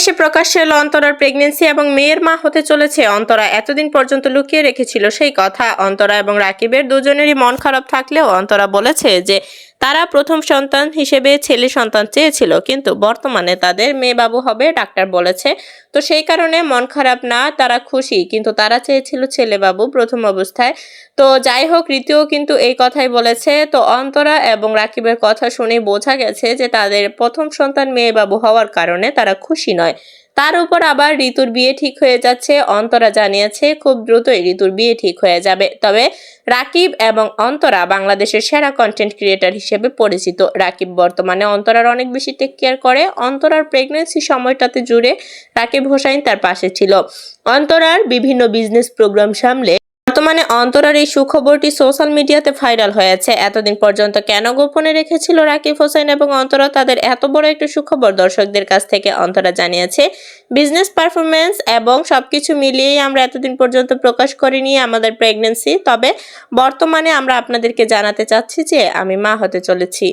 সে প্রকাশ্যে এলো অন্তরার প্রেগনেন্সি এবং মেয়ের মা হতে চলেছে অন্তরা। এতদিন পর্যন্ত লুকিয়ে রেখেছিল সেই কথা। অন্তরা এবং রাকিবের দুজনেরই মন খারাপ থাকলেও অন্তরা বলেছে যে তারা প্রথম সন্তান হিসেবে ছেলে সন্তান চেয়েছিল, কিন্তু বর্তমানে তাদের মেয়ে বাবু হবে, ডাক্তার বলেছে। তো সেই কারণে মন খারাপ না, তারা খুশি, কিন্তু তারা চেয়েছিল ছেলে বাবু প্রথম অবস্থায়। তো যাই হোক, রীতিও কিন্তু এই কথাই বলেছে। তো অন্তরা এবং রাকিবের কথা শুনে বোঝা গেছে যে তাদের প্রথম সন্তান মেয়ে বাবু হওয়ার কারণে তারা খুশি নয়। তার উপর আবার ঋতুর বিয়ে ঠিক হয়ে যাচ্ছে। অন্তরা জানিয়েছে, খুব দ্রুতই ঋতুর বিয়ে ঠিক হয়ে যাবে। তবে রাকিব এবং অন্তরা বাংলাদেশের সেরা কন্টেন্ট ক্রিয়েটার হিসেবে পরিচিত। রাকিব বর্তমানে অন্তরার অনেক বেশি টেক কেয়ার করে। অন্তরার প্রেগনেন্সি সময়টাতে জুড়ে রাকিব হোসাইন তার পাশে ছিল। অন্তরার বিভিন্ন বিজনেস প্রোগ্রাম সামলে বর্তমানে অন্তরার এই সুখবরটি সোশ্যাল মিডিয়াতে ভাইরাল হয়েছে। এতদিন পর্যন্ত কেন গোপনে রেখেছিল রাকিব হোসেন এবং অন্তরা তাদের এত বড় একটি সুখবর দর্শকদের কাছ থেকে অন্তরা জানিয়েছে। বিজনেস পারফরমেন্স এবং সবকিছু মিলিয়েই আমরা এতদিন পর্যন্ত প্রকাশ করিনি আমাদের প্রেগনেন্সি তবে বর্তমানে আমরা আপনাদেরকে জানাতে চাচ্ছি যে আমি মা হতে চলেছি।